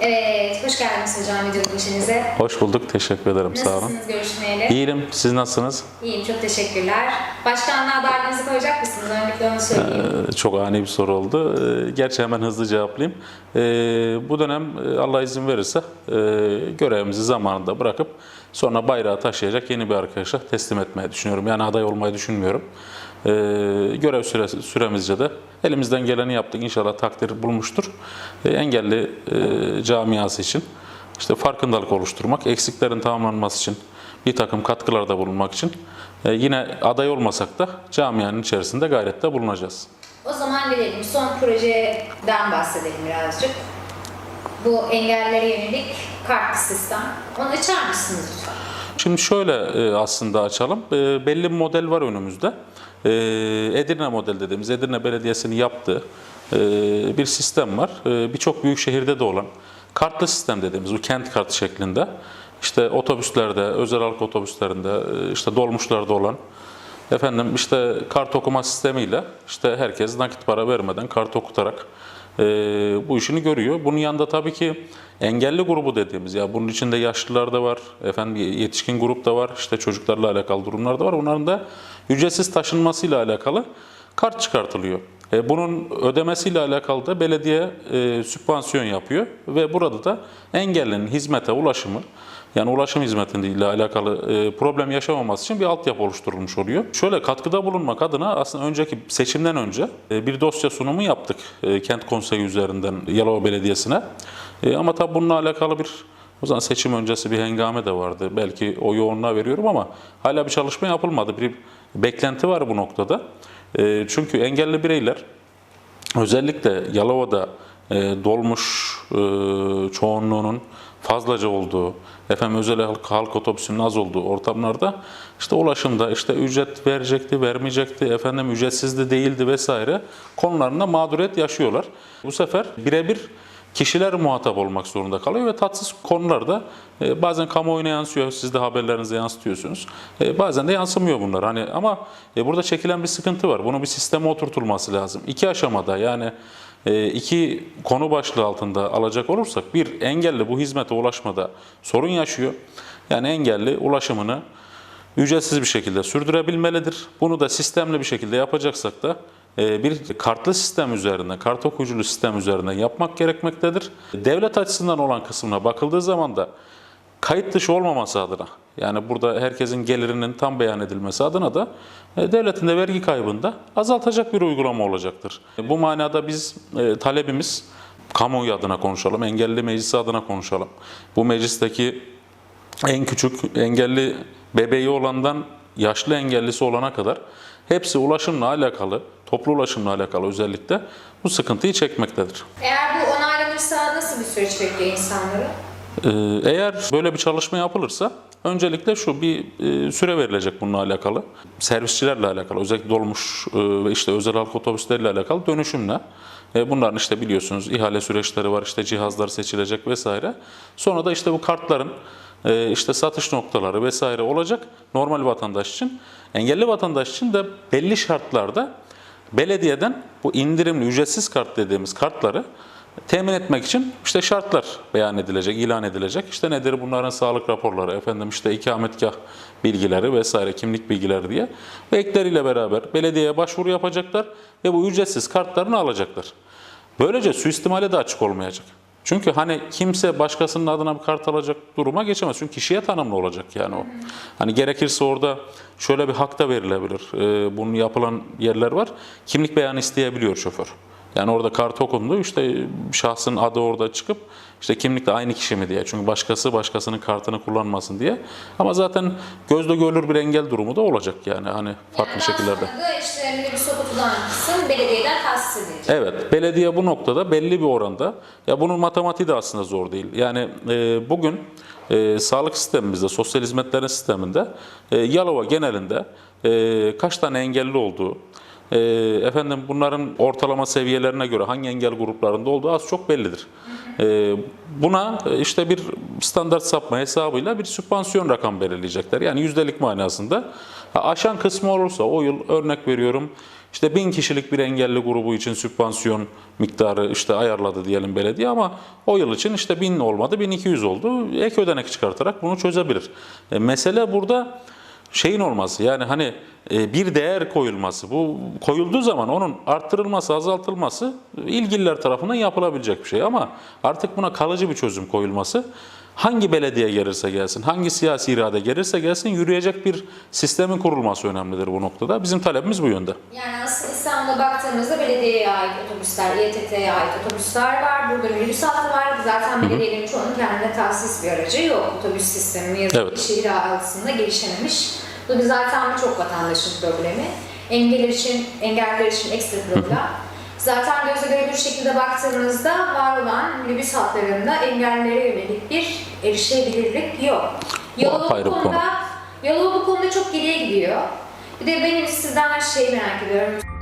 Evet, hoş geldiniz hocam video köşenize. Hoş bulduk. Teşekkür ederim. Sağ olun. Nasılsınız görüşmeyeli? İyiyim. Siz nasılsınız? İyiyim, çok teşekkürler. Başkanlığa adaylığınızı koyacak mısınız? Öncelikle onu söyleyeyim. Ee, Çok ani bir soru oldu. Ee, Gerçi hemen hızlı cevaplayayım. Ee, Bu dönem e, Allah izin verirse e, görevimizi zamanında bırakıp sonra bayrağı taşıyacak yeni bir arkadaşa teslim etmeyi düşünüyorum. Yani aday olmayı düşünmüyorum. Ee, Görev süresi, süremizce de elimizden geleni yaptık. İnşallah takdir bulmuştur. Ee, Engelli e, camiası için işte farkındalık oluşturmak, eksiklerin tamamlanması için bir takım katkılarda bulunmak için e, yine aday olmasak da camianın içerisinde gayrette bulunacağız. O zaman gelelim, son projeden bahsedelim birazcık. Bu engellere yönelik kartlı sistem. Onu açar mısınız lütfen? Şimdi şöyle e, aslında açalım. E, Belli bir model var önümüzde. E, Edirne model dediğimiz, Edirne Belediyesi'nin yaptığı bir sistem var. Birçok büyük şehirde de olan kartlı sistem dediğimiz bu kent kartı şeklinde. İşte otobüslerde, özel halk otobüslerinde, işte dolmuşlarda olan Efendim işte kart okuma sistemiyle işte herkes nakit para vermeden kart okutarak e, bu işini görüyor. Bunun yanında tabii ki engelli grubu dediğimiz ya bunun içinde yaşlılar da var, efendim yetişkin grup da var, işte çocuklarla alakalı durumlar da var. Onların da ücretsiz taşınmasıyla alakalı kart çıkartılıyor. E, bunun ödemesiyle alakalı da belediye e, sübvansiyon yapıyor ve burada da engellinin hizmete ulaşımı yani ulaşım hizmetiyle alakalı e, problem yaşamaması için bir altyapı oluşturulmuş oluyor. Şöyle katkıda bulunmak adına aslında önceki seçimden önce e, bir dosya sunumu yaptık e, kent konseyi üzerinden Yalova Belediyesi'ne. Ama tabii bununla alakalı bir o zaman seçim öncesi bir hengame de vardı. Belki o yoğunluğa veriyorum ama hala bir çalışma yapılmadı. Bir beklenti var bu noktada. Çünkü engelli bireyler özellikle Yalova'da dolmuş çoğunluğunun fazlaca olduğu, efendim özel halk, halk otobüsünün az olduğu ortamlarda işte ulaşımda işte ücret verecekti, vermeyecekti, efendim ücretsizdi değildi vesaire konularında mağduriyet yaşıyorlar. Bu sefer birebir kişiler muhatap olmak zorunda kalıyor ve tatsız konularda e, bazen kamuoyuna yansıyor, siz de haberlerinize yansıtıyorsunuz. E, bazen de yansımıyor bunlar. Hani ama e, burada çekilen bir sıkıntı var. Bunun bir sisteme oturtulması lazım. İki aşamada yani iki konu başlığı altında alacak olursak bir engelli bu hizmete ulaşmada sorun yaşıyor. Yani engelli ulaşımını ücretsiz bir şekilde sürdürebilmelidir. Bunu da sistemli bir şekilde yapacaksak da e, bir kartlı sistem üzerinden, kart okuyuculu sistem üzerinden yapmak gerekmektedir. Devlet açısından olan kısmına bakıldığı zaman da kayıt dışı olmaması adına, yani burada herkesin gelirinin tam beyan edilmesi adına da e, devletin de vergi kaybında azaltacak bir uygulama olacaktır. E, Bu manada biz e, talebimiz kamuoyu adına konuşalım, engelli meclisi adına konuşalım. Bu meclisteki en küçük engelli bebeği olandan yaşlı engellisi olana kadar hepsi ulaşımla alakalı, toplu ulaşımla alakalı özellikle bu sıkıntıyı çekmektedir. Eğer bu onaylanırsa nasıl bir süreç bekliyor insanları? Ee, Eğer böyle bir çalışma yapılırsa öncelikle şu bir e, süre verilecek bununla alakalı. Servisçilerle alakalı özellikle dolmuş e, ve işte özel halk otobüsleriyle alakalı dönüşümle. E, Bunların işte biliyorsunuz ihale süreçleri var, işte cihazlar seçilecek vesaire. Sonra da işte bu kartların işte satış noktaları vesaire olacak normal vatandaş için. Engelli vatandaş için de belli şartlarda belediyeden bu indirimli ücretsiz kart dediğimiz kartları temin etmek için işte şartlar beyan edilecek, ilan edilecek. İşte nedir bunların sağlık raporları, efendim işte ikametgah bilgileri vesaire, kimlik bilgileri diye. Ve ekleriyle beraber belediyeye başvuru yapacaklar ve bu ücretsiz kartlarını alacaklar. Böylece suistimale de açık olmayacak. Çünkü hani kimse başkasının adına bir kart alacak duruma geçemez. Çünkü kişiye tanımlı olacak yani o. Hani gerekirse orada şöyle bir hak da verilebilir. Ee, bunun yapılan yerler var. Kimlik beyanı isteyebiliyor şoför. Yani orada kart okundu işte şahsın adı orada çıkıp işte kimlikle aynı kişi mi diye. Çünkü başkası başkasının kartını kullanmasın diye. Ama zaten gözle görülür bir engel durumu da olacak yani hani farklı Yani şekillerde. kısım belediyeden tahsis edilecek. Evet, belediye bu noktada belli bir oranda, ya bunun matematiği de aslında zor değil. Yani e, bugün e, sağlık sistemimizde, sosyal hizmetlerin sisteminde e, Yalova genelinde e, kaç tane engelli olduğu, e, efendim bunların ortalama seviyelerine göre hangi engel gruplarında olduğu az çok bellidir. E, buna işte bir standart sapma hesabıyla bir sübvansiyon rakam belirleyecekler. Yani yüzdelik manasında. Aşan kısmı olursa o yıl örnek veriyorum işte bin kişilik bir engelli grubu için sübvansiyon miktarı işte ayarladı diyelim belediye ama o yıl için işte 1000 olmadı 1200 oldu. Ek ödenek çıkartarak bunu çözebilir. E, mesele burada şeyin olması yani hani e, bir değer koyulması bu koyulduğu zaman onun arttırılması azaltılması ilgililer tarafından yapılabilecek bir şey. Ama artık buna kalıcı bir çözüm koyulması hangi belediye gelirse gelsin hangi siyasi irade gelirse gelsin yürüyecek bir sistemin kurulması önemlidir bu noktada. Bizim talebimiz bu yönde. Yani aslında İstanbul'a baktığımızda belediyeye ait otobüsler, İETT'ye ait otobüsler var. Burada minibüs hattı var. Zaten belediyelerin çoğunun kendine tahsis bir aracı yok. Otobüs sistemi yazık Evet. şehir altında gelişememiş. Bu zaten birçok vatandaşın problemi. Engeller için, engelliler için ekstra problem. Zaten gözle görülür şekilde baktığımızda var olan minibüs hatlarında engellilere yönelik bir erişebilirlik yok. Yalova bu konuda, konu. Yalova bu konuda çok geriye gidiyor. Bir de benim sizden şeyi merak ediyorum.